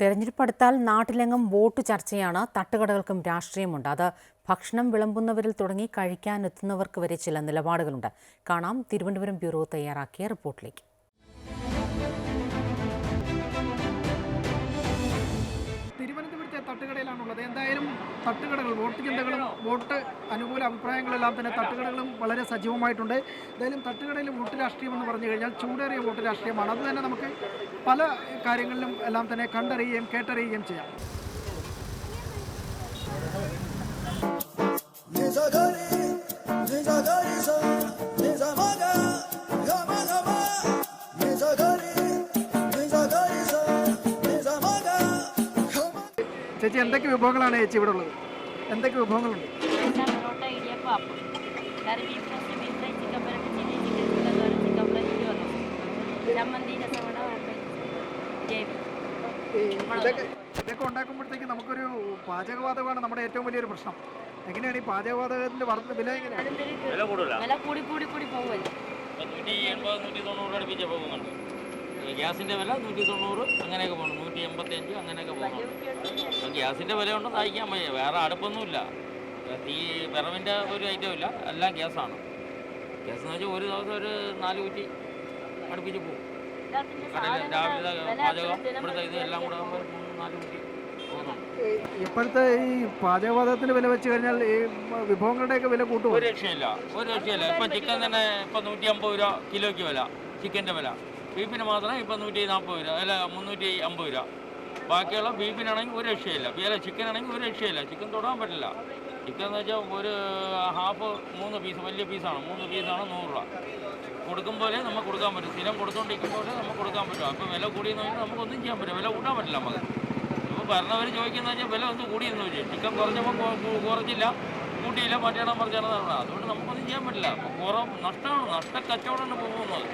തെരഞ്ഞെടുപ്പ് അടുത്താൽ നാട്ടിലെങ്ങും വോട്ട് ചർച്ചയാണ് തട്ടുകടകൾക്കും രാഷ്ട്രീയമുണ്ട്. അത് ഭക്ഷണം വിളമ്പുന്നവരിൽ തുടങ്ങി കഴിക്കാനെത്തുന്നവർക്ക് വരെ ചില നിലപാടുകളുണ്ട്. കാണാം. തിരുവനന്തപുരം ബ്യൂറോ തയ്യാറാക്കിയ റിപ്പോർട്ടിലേക്ക്. തട്ടുകടകൾ വോട്ട് ചിന്തകളും വോട്ട് അനുകൂല അഭിപ്രായങ്ങളെല്ലാം തന്നെ തട്ടുകടകളും വളരെ സജീവമായിട്ടുണ്ട്. എന്തായാലും തട്ടുകടയിൽ വോട്ട് രാഷ്ട്രീയം എന്ന് പറഞ്ഞു കഴിഞ്ഞാൽ ചൂടേറിയ വോട്ട് രാഷ്ട്രീയമാണ്. അത് തന്നെ നമുക്ക് പല കാര്യങ്ങളിലും എല്ലാം തന്നെ കണ്ടറിയുകയും കേട്ടറിയുകയും ചെയ്യാം. ചേച്ചി എന്തൊക്കെ വിഭവങ്ങളാണ് ചേച്ചി ഇവിടെ ഉള്ളത്? എന്തൊക്കെ വിഭവങ്ങളുണ്ട്? ഇതൊക്കെ ഇതൊക്കെ ഉണ്ടാക്കുമ്പോഴത്തേക്ക് നമുക്കൊരു പാചകവാതകമാണ് നമ്മുടെ ഏറ്റവും വലിയൊരു പ്രശ്നം. എങ്ങനെയാണ് ഈ പാചകവാതകത്തിന്റെ വർദ്ധ വില എങ്ങനെയാണ്? വില കൂടുതലാ കൂടി കൂടി കൂടി പോകുമല്ലോ. ഇപ്പം നൂറ്റി എൺപത് നൂറ്റി തൊണ്ണൂറ് അടുപ്പിച്ച് പോകുന്നുണ്ട്. ഗ്യാസിന്റെ വില നൂറ്റി തൊണ്ണൂറ് അങ്ങനെയൊക്കെ പോകണം നൂറ്റി എൺപത്തഞ്ച് അങ്ങനെയൊക്കെ പോകണം അപ്പം ഗ്യാസിന്റെ വില കൊണ്ട് സഹിക്കാൻ വയ്യ വേറെ അടുപ്പൊന്നുമില്ല. തീ വിറവിന്റെ ഒരു ഐറ്റം ഇല്ല. എല്ലാം ഗ്യാസാണ്. ഗ്യാസ് എന്ന് വെച്ചാൽ ഒരു ദിവസം ഒരു നാല് കുറ്റി അടുപ്പിച്ച് പോകും കടയിൽ രാവിലെ വില പാചകം ഇവിടുത്തെ ഇത് എല്ലാം കൂടെ ആകുമ്പോൾ ഒരു മൂന്ന് നാല് കുറ്റി ഇപ്പോഴത്തെ ഈ പാചകവാതകത്തിന്റെ വില വെച്ച് കഴിഞ്ഞാൽ ഈ വിഭവങ്ങളുടെയൊക്കെ വില കൂട്ടും ഒരു രക്ഷയില്ല. ഒരു രക്ഷയില്ല. ഇപ്പം ചിക്കൻ തന്നെ ഇപ്പം നൂറ്റി അമ്പത് രൂപ കിലോയ്ക്ക് വില. ചിക്കന്റെ വില. ബീഫിന് മാത്രം ഇപ്പം നൂറ്റി നാൽപ്പത് രൂപ അല്ല മുന്നൂറ്റി അമ്പത് രൂപ. ബാക്കിയുള്ള ബീഫിനാണെങ്കിൽ ഒരു രക്ഷയില്ല. ചിക്കൻ ആണെങ്കിൽ ഒരു രക്ഷയില്ല. ചിക്കൻ തൊടാൻ പറ്റില്ല. ചിക്കൻ എന്ന് വെച്ചാൽ ഒരു ഹാഫ് മൂന്ന് പീസ് വലിയ പീസാണ്. മൂന്ന് പീസാണ് നൂറ് രൂപ. കൊടുക്കുമ്പോലെ നമുക്ക് കൊടുക്കാൻ പറ്റും. സ്ഥിരം കൊടുത്തോണ്ടിരിക്കുമ്പോൾ നമുക്ക് കൊടുക്കാൻ പറ്റും. അപ്പോൾ വില കൂടിയെന്ന് പറഞ്ഞാൽ നമുക്കൊന്നും ചെയ്യാൻ പറ്റില്ല. വില കൂട്ടാൻ പറ്റില്ല നമുക്ക്. ഇപ്പോൾ ഭരണവർ ചോദിക്കുന്നത് വെച്ചാൽ വില ഒന്ന് കൂടിയെന്ന് ചോദിച്ചു. ചിക്കൻ കുറഞ്ഞപ്പോൾ കുറച്ചില്ല കൂട്ടിയില്ല. മറ്റേടം മറിച്ചാണ് നടന്നത്. അതുകൊണ്ട് നമുക്കൊന്നും ചെയ്യാൻ പറ്റില്ല. കുറവ് നഷ്ടമാണ്. നഷ്ട കച്ചവടമാണ് പോകുന്നത്.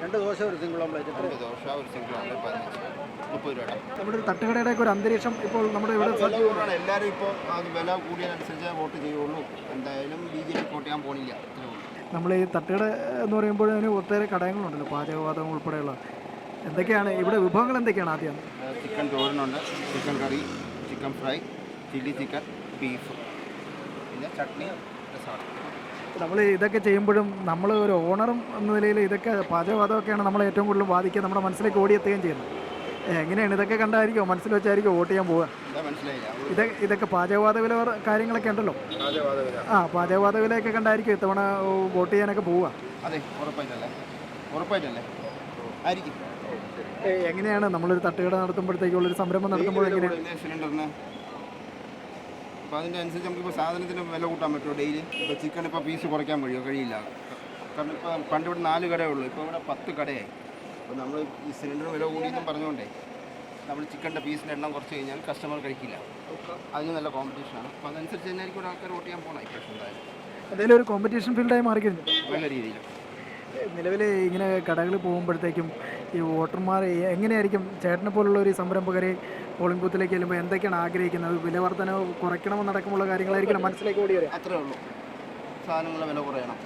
രണ്ട് ദോശ ഒരു സിംഗിൾ ഓംപ്ലേറ്റ് രണ്ട് ദോശ ഒരു സിംഗിൾ ഓംലെറ്റ് പതിനഞ്ച്. മുപ്പത് രൂപ നമ്മുടെ ഒരു തട്ടുകടയുടെ ഒരു അന്തരീക്ഷം ഇപ്പോൾ നമ്മുടെ ഇവിടെ എല്ലാവരും ഇപ്പോൾ അത് വില കൂടിയതനുസരിച്ച് വോട്ട് ചെയ്യുള്ളൂ. എന്തായാലും ബി ജെ പി വോട്ട് ചെയ്യാൻ പോണില്ല. നമ്മൾ ഈ തട്ടുകട എന്ന് പറയുമ്പോൾ അതിന് ഒട്ടേറെ കടയങ്ങളുണ്ടല്ലോ പാചകവാതകം ഉൾപ്പെടെയുള്ള. എന്തൊക്കെയാണ് ഇവിടെ വിഭവങ്ങൾ എന്തൊക്കെയാണ് ആദ്യം? Chicken തോരനുണ്ട് chicken curry chicken fry chilli chicken beef. പിന്നെ ചട്നി രസമാണ് നമ്മൾ ഇതൊക്കെ ചെയ്യുമ്പോഴും നമ്മൾ ഒരു ഓണറും എന്ന നിലയിൽ ഇതൊക്കെ പാചകവാദമൊക്കെയാണ് നമ്മളെ ഏറ്റവും കൂടുതൽ ബാധിക്കുക നമ്മുടെ മനസ്സിലേക്ക് ഓടിയെത്തുകയും ചെയ്യുന്നത്. എങ്ങനെയാണ് ഇതൊക്കെ കണ്ടായിരിക്കുമോ മനസ്സിൽ വെച്ചായിരിക്കും വോട്ട് ചെയ്യാൻ പോവുക? ഇത് ഇതൊക്കെ പാചകവാദ വില കാര്യങ്ങളൊക്കെ ഉണ്ടല്ലോ? ആ പാചകവാദ വിലയൊക്കെ കണ്ടായിരിക്കും ഇത്തവണ വോട്ട് ചെയ്യാനൊക്കെ പോവുക? അതെ ഉറപ്പായിട്ടല്ലേ ഉറപ്പായിട്ടല്ലേ ആയിരിക്കും. എങ്ങനെയാണ് നമ്മളൊരു തട്ടുകട നടത്തുമ്പോഴത്തേക്കുള്ളൊരു സംരംഭം നടത്തുമ്പോൾ എങ്ങനെയാണ് സിലിണ്ടറിന് അപ്പോൾ അതിന്റെ അനുസരിച്ച് നമുക്കിപ്പോൾ സാധനത്തിന് വില കൂട്ടാൻ പറ്റുമോ ഡെയിലി ഇപ്പോൾ ചിക്കൻ ഇപ്പോൾ പീസ് കുറയ്ക്കാൻ കഴിയുമോ കഴിയില്ല. കാരണം ഇപ്പോൾ പണ്ട് ഇവിടെ നാല് കടയേ ഉള്ളൂ. ഇപ്പോൾ ഇവിടെ പത്ത് കടയായി. അപ്പോൾ നമ്മൾ ഈ സിലിണ്ടർ വില കൂടിയെന്നും പറഞ്ഞുകൊണ്ടേ നമ്മൾ ചിക്കന്റെ പീസിന്റെ എണ്ണം കുറച്ച് കഴിഞ്ഞാൽ കസ്റ്റമർ കഴിക്കില്ല. അതിന് നല്ല കോമ്പറ്റീഷനാണ് അപ്പോൾ അതനുസരിച്ച് തന്നെ ആയിരിക്കും ആൾക്കാർ വോട്ട് ചെയ്യാൻ പോകണം ഇപ്രാവശ്യം എന്തായാലും. എന്തെങ്കിലും ഒരു കോമ്പറ്റീഷൻ ഫീൽഡായി മാറിക്കഴിഞ്ഞു. നല്ല രീതിയിൽ നിലവിൽ ഇങ്ങനെ കടകളിൽ പോകുമ്പോഴത്തേക്കും ഈ വോട്ടർമാർ എങ്ങനെയായിരിക്കും ചേട്ടനെ പോലുള്ള ഒരു സംരംഭകരെ പോളിംഗ് ബൂത്തിലേക്ക് ചെല്ലുമ്പോൾ എന്തൊക്കെയാണ് ആഗ്രഹിക്കുന്നത്? വില വർധന കുറയ്ക്കണമെന്നടക്കമുള്ള കാര്യങ്ങളായിരിക്കും മനസ്സിലേക്ക് ഓടി വരിക. അത്രേ ഉള്ളൂ. സാധനങ്ങളുടെ വില കുറയണം.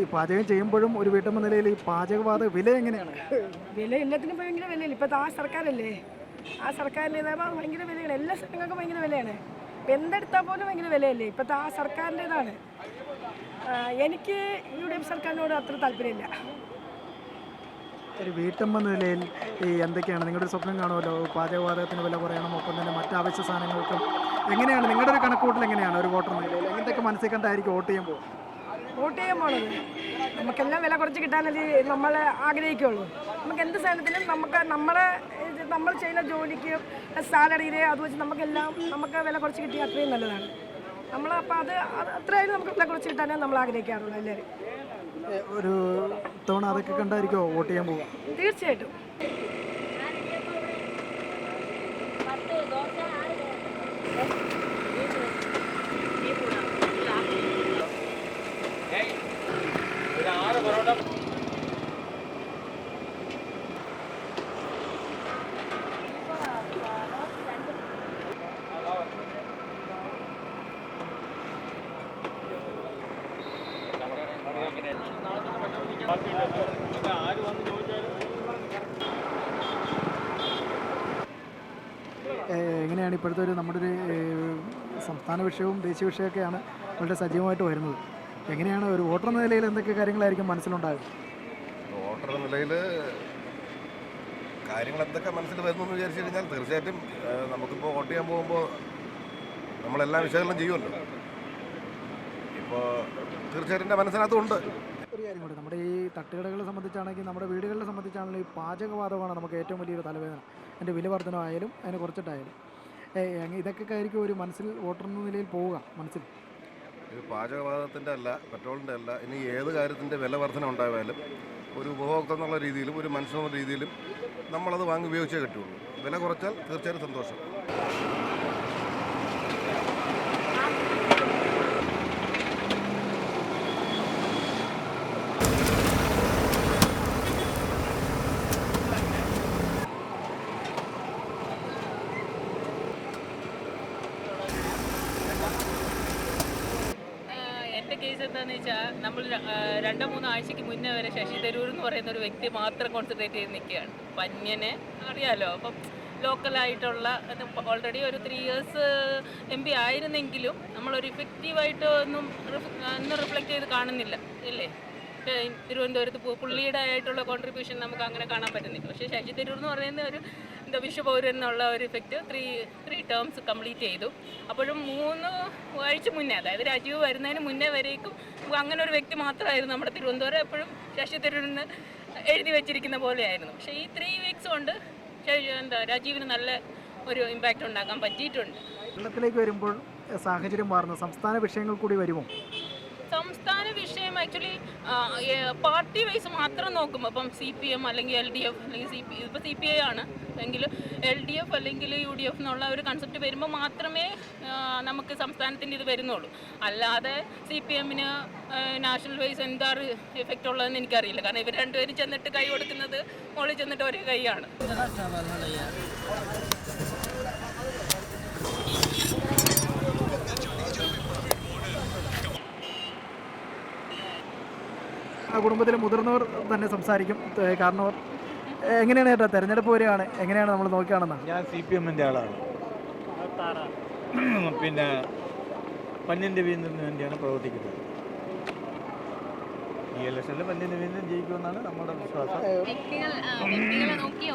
ഈ പാചകം ചെയ്യുമ്പോഴും ഒരു വീട്ടമ്മ നിലയിൽ ഈ പാചകവാത വില എങ്ങനെയാണ്? വില എല്ലാത്തിനും ഭയങ്കര വിലയില്ല? ഇപ്പം ആ സർക്കാരല്ലേ? ആ സർക്കാരിന്റെ ഇതാകുമ്പോൾ ഭയങ്കര വിലയാണ്. എല്ലാ സ്ഥലങ്ങൾക്കും ഭയങ്കര വിലയാണ്. ഇപ്പം എന്തെടുത്താൽ പോലും ഭയങ്കര വിലയല്ലേ? ഇപ്പോഴത്തെ ആ സർക്കാരിന്റെ ഇതാണ് എനിക്ക് യു ഡി എഫ് സർക്കാരിനോട് അത്ര താല്പര്യമില്ല. ഒരു വീട്ടമ്മ നിലയിൽ ഈ എന്തൊക്കെയാണ്? നിങ്ങളുടെ സ്വപ്നം കാണുമല്ലോ? പാചകവാതകത്തിന് വില കുറയണം ഒപ്പം തന്നെ മറ്റ് അവശ്യ സാധനങ്ങൾക്കും. എങ്ങനെയാണ്? നിങ്ങളുടെ ഒരു കണക്കൂട്ടിൽ എങ്ങനെയാണ് ഒരു വോട്ടർ നിലയിൽ? എന്തൊക്കെ മനസ്സിൽ കണ്ടായിരിക്കും വോട്ട് ചെയ്യുമ്പോൾ വോട്ട് ചെയ്യാൻ പോണത് നമുക്കെല്ലാം വില കുറച്ച് കിട്ടാനല്ലേ നമ്മൾ ആഗ്രഹിക്കുകയുള്ളൂ നമുക്ക് എന്ത് സാധനത്തിനും നമുക്ക് നമ്മുടെ നമ്മൾ ചെയ്യുന്ന ജോലിക്ക് സാലറിയിൽ അത് വെച്ച് നമുക്കെല്ലാം നമുക്ക് വില കുറച്ച് കിട്ടിയാൽ അത്രയും നല്ലതാണ്. നമ്മൾ അപ്പോൾ അത് അത് അത്രയായാലും നമുക്ക് വില കുറച്ച് കിട്ടാനേ നമ്മൾ ആഗ്രഹിക്കാറുള്ളൂ എല്ലാവരും. ഒരു തവണ അതൊക്കെ കണ്ടായിരിക്കുമോ വോട്ട് ചെയ്യാൻ പോവുക തീർച്ചയായിട്ടും. ആര് വന്ന് എങ്ങനെയാണ് ഇപ്പോഴത്തെ ഒരു നമ്മുടെ ഒരു സംസ്ഥാന വിഷയവും ദേശീയ വിഷയമൊക്കെയാണ് വളരെ സജീവമായിട്ട് വരുന്നത്? എങ്ങനെയാണ് ഒരു വോട്ടർ എന്ന നിലയിൽ എന്തൊക്കെ കാര്യങ്ങളായിരിക്കും മനസ്സിലുണ്ടാകുക വോട്ടർ എന്ന നിലയിൽ കാര്യങ്ങൾ എന്തൊക്കെ മനസ്സിൽ വരുന്നു എന്ന് വിചാരിച്ചു കഴിഞ്ഞാൽ തീർച്ചയായിട്ടും നമുക്കിപ്പോൾ വോട്ട് ചെയ്യാൻ പോകുമ്പോൾ നമ്മളെല്ലാം വിശകലനം ചെയ്യുമല്ലോ. ഇപ്പോൾ തീർച്ചയായിട്ടും എന്റെ മനസ്സിനകത്തുണ്ട് ഒരു കാര്യം കൂടി നമ്മുടെ ഈ തട്ടുകടകളെ സംബന്ധിച്ചാണെങ്കിൽ നമ്മുടെ വീടുകളെ സംബന്ധിച്ചാണെങ്കിൽ ഈ പാചകവാതകമാണ് നമുക്ക് ഏറ്റവും വലിയൊരു തലവേദന. അതിന്റെ വില വർധനമായാലും അതിനെ കുറച്ചിട്ടായാലും. ഇതൊക്കെ ആയിരിക്കും ഒരു മനസ്സിൽ വോട്ടർ എന്ന നിലയിൽ പോവുക മനസ്സിൽ. ഇത് പാചകവാതകത്തിന്റെ അല്ല പെട്രോളിന്റെ അല്ല ഇനി ഏത് കാര്യത്തിന്റെ വില വർധന ഉണ്ടായാലും ഒരു ഉപഭോക്തം എന്നുള്ള രീതിയിലും ഒരു മനുഷ്യൻ എന്ന രീതിയിലും നമ്മളത് വാങ്ങി ഉപയോഗിച്ചേ കിട്ടുള്ളൂ വില കുറച്ചാൽ തീർച്ചയായും സന്തോഷം. എന്റെ കേസ് എന്താണെന്ന് വെച്ചാൽ നമ്മൾ രണ്ടോ മൂന്നോ ആഴ്ചയ്ക്ക് മുന്നേ വരെ ശശി തരൂർ എന്ന് പറയുന്ന ഒരു വ്യക്തി മാത്രം കോൺസെൻട്രേറ്റ് ചെയ്ത് നിൽക്കുകയാണ്. പന്യനെ അറിയാലോ? അപ്പം ലോക്കലായിട്ടുള്ള ഓൾറെഡി ഒരു ത്രീ ഇയേഴ്സ് എം പി ആയിരുന്നെങ്കിലും നമ്മളൊരു ഇഫക്റ്റീവായിട്ട് ഒന്നും ഒന്നും റിഫ്ലക്റ്റ് ചെയ്ത് കാണുന്നില്ല ഇല്ലേ? ഏ, തിരുവനന്തപുരത്ത് പുള്ളിയുടെ ആയിട്ടുള്ള കോൺട്രിബ്യൂഷൻ നമുക്ക് അങ്ങനെ കാണാൻ പറ്റുന്നില്ല. പക്ഷേ ശശി തരൂർ എന്ന് പറയുന്ന ഒരു എന്താ വിശ്വപൗരൻ എന്നുള്ള ഒരു effect three three terms complete ചെയ്തു. അപ്പോഴും മൂന്ന് ആഴ്ച മുന്നേ അതായത് രാജീവ് വരുന്നതിന് മുന്നേ വരേക്കും അങ്ങനെ ഒരു വ്യക്തി മാത്രമായിരുന്നു നമ്മുടെ തിരുവനന്തപുരം. എപ്പോഴും ശശി തരൂരിന് എഴുതി വെച്ചിരിക്കുന്ന പോലെയായിരുന്നു. പക്ഷേ ഈ ത്രീ വീക്സ് കൊണ്ട് എന്താ രാജീവിന് നല്ല ഒരു ഇമ്പാക്റ്റ് ഉണ്ടാക്കാൻ പറ്റിയിട്ടുണ്ട്. കേരളത്തിലേക്ക് വരുമ്പോൾ സാഹചര്യം മാറുന്ന സംസ്ഥാന വിഷയങ്ങൾ കൂടി വരുമോ? സംസ്ഥാന വിഷയം ആക്ച്വലി പാർട്ടി വൈസ് മാത്രം നോക്കുമ്പോൾ ഇപ്പം സി പി എം അല്ലെങ്കിൽ എൽ ഡി എഫ് അല്ലെങ്കിൽ സി പി ഇപ്പോൾ സി പി ഐ ആണ്. അല്ലെങ്കിൽ എൽ ഡി എഫ് അല്ലെങ്കിൽ യു ഡി എഫ് എന്നുള്ള ഒരു കൺസെപ്റ്റ് വരുമ്പോൾ മാത്രമേ നമുക്ക് സംസ്ഥാനത്തിന്റെ ഇത് വരുന്നുള്ളൂ. അല്ലാതെ സി പി എമ്മിന് നാഷണൽ വൈസ് എന്താ എഫക്റ്റ് ഉള്ളതെന്ന് എനിക്കറിയില്ല. കാരണം ഇവർ രണ്ടുപേരും ചെന്നിട്ട് കൈ കൊടുക്കുന്നത് മുകളിൽ ചെന്നിട്ട് ഒരേ കൈയാണ്. കുടുംബത്തിലെ മുതിർന്നവർ തന്നെ സംസാരിക്കും. കാരണം കാരണവർ എങ്ങനെയാണ് ചേട്ടാ തെരഞ്ഞെടുപ്പ് വരികയാണ് എങ്ങനെയാണ് നമ്മൾ നോക്കുകയാണെന്ന് ഞാൻ സി പി എമ്മിന്റെ ആളാണ്. പിന്നെ പന്ന്യൻ രവീന്ദ്രന് വേണ്ടിയാണ് പ്രവർത്തിക്കുന്നത്. ഈ ഇലക്ഷനിൽ പന്ന്യൻ രവീന്ദ്രൻ ജയിക്കുമെന്നാണ് നമ്മുടെ വിശ്വാസം. വ്യക്തികളെ നോക്കി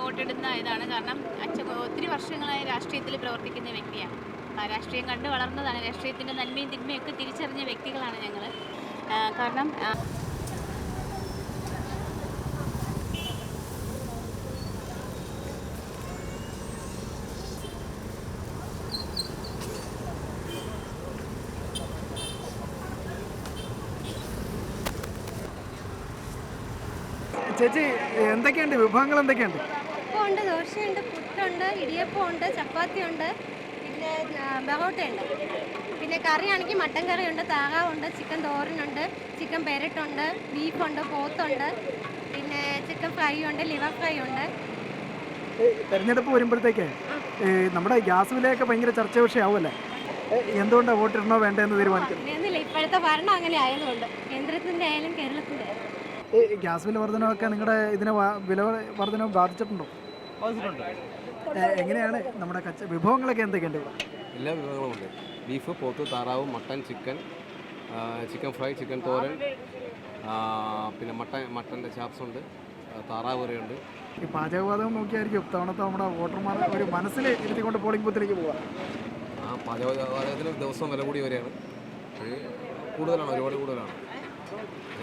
ഇതാണ്. കാരണം അച്ഛൻ ഒത്തിരി വർഷങ്ങളായി രാഷ്ട്രീയത്തിൽ പ്രവർത്തിക്കുന്ന വ്യക്തിയാണ്. ആ, രാഷ്ട്രീയം കണ്ട് വളർന്നതാണ്. രാഷ്ട്രീയത്തിന്റെ നന്മയും തിന്മയും ഒക്കെ തിരിച്ചറിഞ്ഞ വ്യക്തികളാണ് ഞങ്ങൾ കാരണം ചേച്ചി എന്തൊക്കെയുണ്ട്? വിഭവങ്ങൾ എന്തൊക്കെയുണ്ട്? ഉണ്ട് ദോശയുണ്ട് പുട്ടുണ്ട് ഇടിയപ്പമുണ്ട് ചപ്പാത്തിയുണ്ട് പിന്നെ ബഹോട്ടയുണ്ട്. പിന്നെ കറിയാണെങ്കിൽ മട്ടൻ കറിയുണ്ട് താറാവുണ്ട് ചിക്കൻ തോരനുണ്ട് ചിക്കൻ പെരട്ടുണ്ട് ബീഫുണ്ട് പോത്തുണ്ട് പിന്നെ ചിക്കൻ ഫ്രൈ ഉണ്ട് ലിവർ ഫ്രൈ ഉണ്ട് തെരഞ്ഞെടുപ്പ് വരുമ്പോഴത്തേക്ക് നമ്മുടെ ഗ്യാസ് വിലയൊക്കെ ഭയങ്കര ചർച്ച വിഷയമാവുമല്ലേ ഏ, എന്തുകൊണ്ടാണ് വോട്ടിടണോ വേണ്ടതെന്ന് തീരുമാനിക്കുന്നത്? ഇപ്പോഴത്തെ ഭരണം അങ്ങനെ ആയതുകൊണ്ട് കേന്ദ്രത്തിന്റെ ആയാലും കേരളത്തിന്റെ ആയാലും. ഈ ഗ്യാസ് വില വർധനമൊക്കെ നിങ്ങളുടെ ഇതിനെ വ- വില വർധന ബാധിച്ചിട്ടുണ്ടോ? ഏ, എങ്ങനെയാണ് നമ്മുടെ കച്ച വിഭവങ്ങളൊക്കെ എന്തൊക്കെയുണ്ട് ഇവിടെ? എല്ലാ വിഭവങ്ങളുമുണ്ട്. ബീഫ് പോത്ത് താറാവ് മട്ടൻ ചിക്കൻ ആ, ചിക്കൻ ഫ്രൈ ചിക്കൻ തോരൻ ആ, പിന്നെ മട്ടൻ മട്ടന്റെ ചാപ്സ് ഉണ്ട് ആ, താറാവ് കറിയുണ്ട്. ഈ പാചകവാദം നോക്കിയായിരിക്കും തവണത്തെ നമ്മുടെ വോട്ടർമാർ ഒരു മനസ്സിൽ ഇരുത്തിക്കൊണ്ട് പോളിംഗ് ബൂത്തിലേക്ക് പോവാം ആ പാചകത്തിന് ദിവസം വില കൂടി വരെയാണ്. അത് കൂടുതലാണ് ഒരുപാട് കൂടുതലാണ്.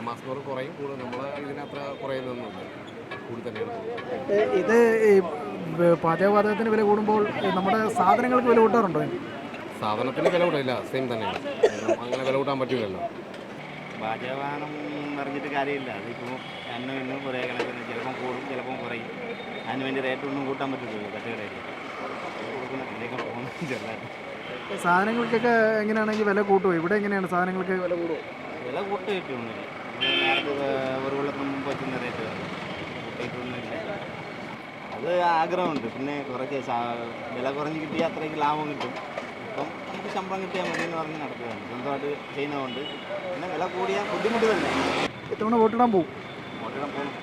മാസം തോറും കുറയും കൂടുതൽ നമ്മൾ ഇതിനത്ര കുറയുന്നൊന്നുമില്ല. കൂടി തന്നെയാണ്. ഇത് ഈ പാചകവാതകത്തിന് വില കൂടുമ്പോൾ നമ്മുടെ സാധനങ്ങൾക്ക് വില കൂട്ടാറുണ്ടോ? സാധനത്തിന് വില കൂടില്ല സെയിം തന്നെയാണ്. അങ്ങനെ വില കൂട്ടാൻ പറ്റില്ലല്ലോ. പാചകവാനം പറഞ്ഞിട്ട് കാര്യമില്ല. അതിപ്പോൾ അന്നും ഇന്നും കുറേ കണക്കിന് ചിലപ്പം കൂടും ചിലപ്പം കുറയും. അതിന് വേണ്ടി റേറ്റ് ഒന്നും കൂട്ടാൻ പറ്റില്ലല്ലോ പോകുന്നു സാധനങ്ങൾക്കൊക്കെ എങ്ങനെയാണെങ്കിൽ വില കൂട്ടുമോ ഇവിടെ എങ്ങനെയാണ് സാധനങ്ങൾക്ക് വില കൂടുമോ വില കൂട്ടുകയൊക്കെ നമ്മൾ നേരത്തെ ഒരു കൊല്ലത്തിന് മുമ്പ് റേറ്റ് കൂട്ടിയിട്ടൊന്നുമില്ല അത് ആഗ്രഹമുണ്ട്. പിന്നെ കുറച്ച് വില കുറഞ്ഞ് കിട്ടിയാൽ അത്രയ്ക്ക് ലാഭം കിട്ടും. ഇപ്പം നമുക്ക് ശമ്പളം കിട്ടിയാൽ മതി എന്ന് പറഞ്ഞ് നടക്കുകയാണ്. സ്വന്തമായിട്ട് ചെയ്യുന്നതുകൊണ്ട്. പിന്നെ വില കൂടിയാൽ ബുദ്ധിമുട്ട് തന്നെ. എത്ര വോട്ടിടാൻ പോകും? വോട്ടിടാൻ പോകണം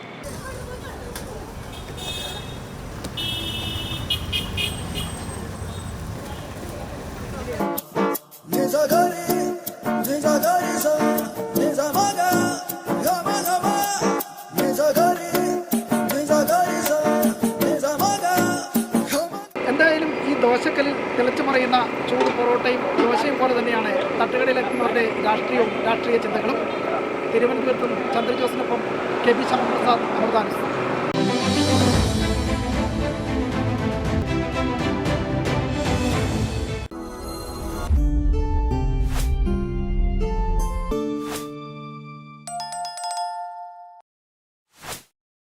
തന്നെയാണ് തട്ടുകടയിലെത്തുന്നവരുടെ രാഷ്ട്രീയവും രാഷ്ട്രീയ ചിന്തകളും. തിരുവനന്തപുരത്തും ചന്ദ്രജോസിനൊപ്പം കെ പി ശ്യാമപ്രസാദ് അമൃതാനുസ്